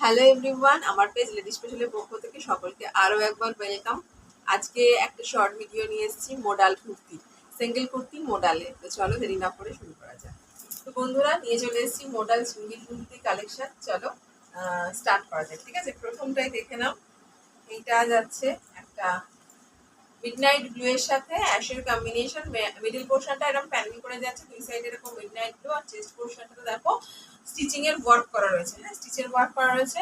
Hello everyone আমার page lady স্পেশালের পক্ষ থেকে সকলকে আরও একবার ওয়েলকাম আজকে একটা শর্ট ভিডিও নিয়ে এসেছি মোডাল কুর্তি সিঙ্গেল কুর্তি মোডালে তো চলো দেরি না করে শুরু করা যাক। তো বন্ধুরা, নিয়ে চলে এসেছি মোডাল সিঙ্গেল কুর্তি কালেকশন চলো স্টার্ট করা যাক, ঠিক আছে? প্রথমটাই দেখে নাও। এইটা যাচ্ছে একটা মিডনাইট ব্লু এর সাথে অ্যাশের কম্বিনেশন মিডল পোর্শনটা এরকম প্যানেল করে যাচ্ছে, দুই সাইডে এরকম মিডনাইট ব্লু আর চেস্ট পোর্শনটা দেখো স্টিচিং এর ওয়ার্ক করা রয়েছে। হ্যাঁ স্টিচের ওয়ার্ক করা রয়েছে।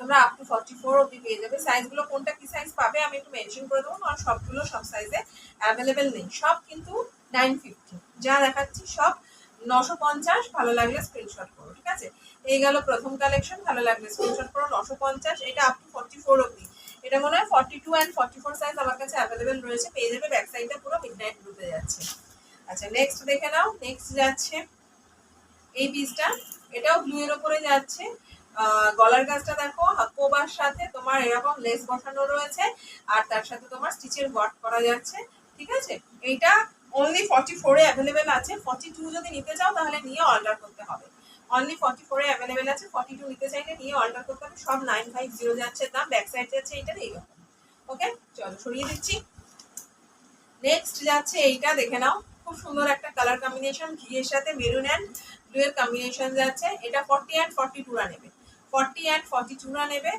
তোমরা আপ টু ফর্টি ফোর অব্দি পেয়ে যাবে। সাইজগুলো কোনটা, কি সাইজ পাবে, আমি একটু মেনশন করে দেবো, কারণ সবগুলো সব সাইজে অ্যাভেলেবেল নেই। সব কিন্তু নাইন ফিফটি যা দেখাচ্ছি সব নশো পঞ্চাশ, ভালো লাগলে স্ক্রিনশট করো, ঠিক আছে? এই গেল প্রথম কালেকশন ভালো লাগলে স্ক্রিনশট করো, নশো পঞ্চাশ, এটা আপ টু ফর্টি ফোর অব্দি এটা মনে হয় forty two and forty four size আমার কাছে অ্যাভেলেবেল রয়েছে, পেয়ে যাবে ব্যাক সাইডটা পুরো মিডনাইট ব্লুতে যাচ্ছে। আচ্ছা নেক্সট দেখে নাও নেক্সট যাচ্ছে এই পিসটা এটাও ব্লু এর ওপরে যাচ্ছে। গলার কাজটা দেখো, কোবার সাথে তোমার এরকম লেস বসানো রয়েছে, আর তার সাথে তোমার স্টিচের ওয়ার্ক করা যাচ্ছে, ঠিক আছে? এইটা অনলি ফর্টি ফোরে অ্যাভেলেবেল আছে। ফর্টি টু যদি নিতে চাও, তাহলে নিয়ে অর্ডার করতে হবে। অনলি ফর্টি ফোরে অ্যাভেলেবেল আছে। ফর্টি টু নিতে চাইলে নিয়ে অর্ডার করতে হবে। সব নাইন ফাইভ জিরো যাচ্ছে, দাম ব্যাক সাইড যাচ্ছে এইটার এইরকম ওকে চলো, সরিয়ে দিচ্ছি। নেক্সট যাচ্ছে এইটা, দেখে নাও। খুব সুন্দর একটা কালার কম্বিনেশন ঘিয়ের সাথে মেরুন অ্যান্ড এর কম্বিনেশন যাচ্ছে এটা ফর্টি অ্যান্ড ফর্টি টুরা নেবে। ফর্টি অ্যান্ড ফর্টি টুরা নেবে,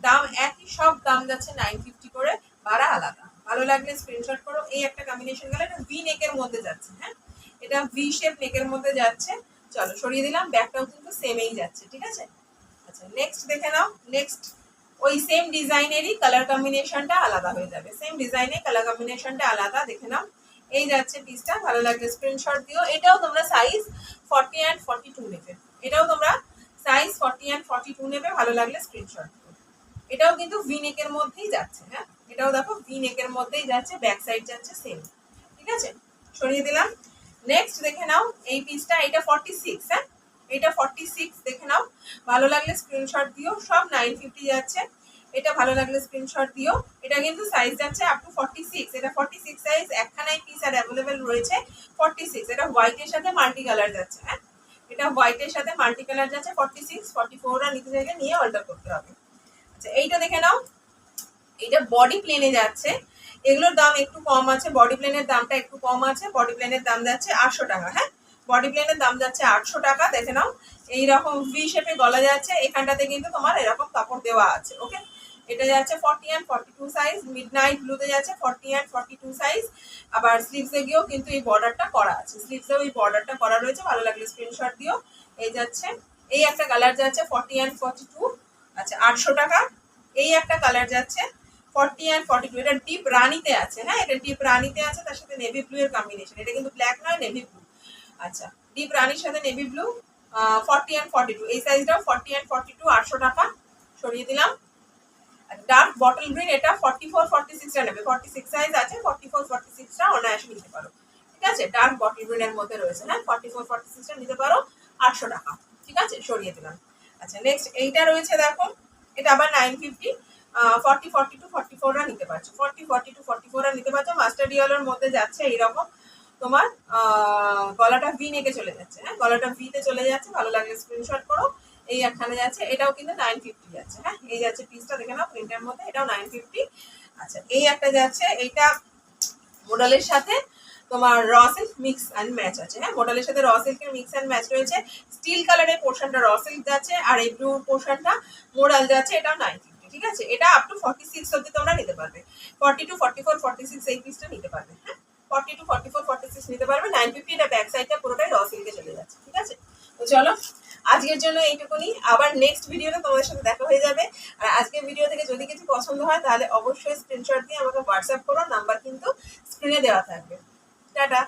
দাম একই, সব দাম যাচ্ছে নাইন ফিফটি করে, ভাড়া আলাদা। ভালো লাগলে স্ক্রিনশট করো, এই একটা কম্বিনেশন গেলে এটা ভি নেকের মধ্যে যাচ্ছে হ্যাঁ? এটা ভি শেপ নেকের মধ্যে যাচ্ছে। চলো সরিয়ে দিলাম ব্যাকটাও কিন্তু সেমেই যাচ্ছে, ঠিক আছে? আচ্ছা নেক্সট দেখে নাও নেক্সট ওই সেম ডিজাইনেরই কালার কম্বিনেশনটা আলাদা হয়ে যাবে। সেম ডিজাইনের কালার কম্বিনেশনটা আলাদা, দেখে নাও। এই যাচ্ছে পিসটা ভালো লাগলে স্ক্রিনশট দিও। এটাও তোমরা size forty and forty two নেবে। এটাও তোমরা size forty and forty two নেবে, ভালো লাগলে স্ক্রিনশট এটাও কিন্তু ভি নেকের মধ্যেই যাচ্ছে হ্যাঁ? এটাও দেখো ভি নেকের মধ্যেই যাচ্ছে ব্যাক সাইড যাচ্ছে সেম ঠিক আছে? সরিয়ে দিলাম। নেক্সট দেখে নাও, এই পিসটা এটা ফর্টি সিক্স হ্যাঁ? এটা ফর্টি সিক্স দেখে নাও। ভালো লাগলে স্ক্রিনশট দিও। সব নাইন ফিফটি যাচ্ছে। এটা ভালো লাগলে স্ক্রিনশট দিও। এটা কিন্তু সাইজ যাচ্ছে আপ টু ফর্টি সিক্স এটা ফর্টি সিক্স সাইজ একখানাই পিস আর অ্যাভেলেবেল রয়েছে ফর্টি সিক্স এটা হোয়াইটের সাথে মাল্টি কালার যাচ্ছে হ্যাঁ? এটা হোয়াইটের সাথে মাল্টি কালার যাচ্ছে ফর্টি সিক্স ফর্টি ফোর আর নিতে চাইলে নিয়ে অর্ডার করতে হবে। আচ্ছা এইটা দেখে নাও। এটা বডি প্লেনে যাচ্ছে। এগুলোর দাম একটু কম আছে। বডি প্লেনের দামটা একটু কম আছে। বডি প্লেনের দাম যাচ্ছে আটশো টাকা হ্যাঁ? বডি প্লেনের দাম যাচ্ছে আটশো টাকা, দেখে নাও। এইরকম ভি শেপে গলা যাচ্ছে। এখানটাতে কিন্তু তোমার এরকম কাপড় দেওয়া আছে ওকে এটা যাচ্ছে forty and forty two size midnight ব্লুতে যাচ্ছে forty and forty two size আবার স্লিভসে গিয়েও কিন্তু এই বর্ডারটা করা আছে। স্লিভসেও এই বর্ডারটা করা রয়েছে, ভালো লাগলে স্ক্রিনশট দিও। এই যাচ্ছে, এই একটা কালার যাচ্ছে ফর্টি অ্যান্ড ফর্টি টু আচ্ছা আটশো টাকা। এই একটা কালার যাচ্ছে ফর্টি অ্যান্ড ফর্টি টু এটা ডিপ রানিতে আছে হ্যাঁ? এটা ডিপ রানিতে আছে, তার সাথে নেভি ব্লু এর কম্বিনেশন এটা কিন্তু ব্ল্যাক নয় নেভি ব্লু আচ্ছা ডিপ রানির সাথে navy blue forty and forty two এই সাইজটাও ফর্টি অ্যান্ড ফর্টি টু আটশো টাকা। সরিয়ে দিলাম। ডার্ক বটল গ্রিন এটা ফর্টি ফোর ফর্টি সিক্সটা নেবে। ফর্টি সিক্স সাইজ আছে ফর্টি ফোর ফর্টি সিক্সটা অনায়াসে নিতে পারো। ঠিক আছে? ডার্ক বটল গ্রিনের মধ্যে রয়েছে হ্যাঁ? ফর্টি ফোর ফর্টি সিক্সটা নিতে পারো, আটশো টাকা। ঠিক আছে? সরিয়ে দিলাম। আচ্ছা নেক্সট এইটা রয়েছে, দেখো। এটা আবার nine fifty forty forty two forty ফোররা নিতে পারছ। ফর্টি ফর্টি টু ফর্টি ফোররা নিতে পারছ। মাস্টার ডিওলের মধ্যে যাচ্ছে এইরকম। তোমার গলাটা ভি নেকে চলে যাচ্ছে হ্যাঁ? গলাটা ভিতে চলে যাচ্ছে। ভালো লাগলে স্ক্রিনশট করো। এই একখানে যাচ্ছে, এটাও কিন্তু নাইন ফিফটি যাচ্ছে হ্যাঁ? এই যাচ্ছে পিসটা দেখে নাও প্রিন্টের মধ্যে, এটাও নাইন ফিফটি আচ্ছা এই একটা যাচ্ছে, এইটা মোডালের সাথে তোমার raw silk mix and match আছে হ্যাঁ? মোডালের সাথে র সিল্কের মিক্স অ্যান্ড ম্যাচ রয়েছে। স্টিল কালারের পোর্শনটা র সিল্ক যাচ্ছে, আর এই ব্লু পোর্শনটা মোডাল যাচ্ছে, এটাও নাইন ফিফটি ঠিক আছে? এটা আপ টু ফর্টি সিক্স অব্দি তোমরা নিতে পারবে। Forty two forty four forty six এই পিসটা নিতে পারবে হ্যাঁ? Forty two forty four forty six নিতে পারবে নাইন ফিফটি এটা ব্যাক সাইডটা পুরোটাই র সিল্কে চলে যাচ্ছে, ঠিক আছে? তো চলো আজকের জন্য এইটুকুনি। আবার নেক্সট ভিডিওতে তোমাদের সাথে দেখা হয়ে যাবে। আর আজকের ভিডিও থেকে যদি কিছু পছন্দ হয়, তাহলে অবশ্যই স্ক্রিনশট দিয়ে আমাকে হোয়াটসঅ্যাপ করো। নাম্বার কিন্তু স্ক্রিনে দেওয়া থাকবে। টাটা।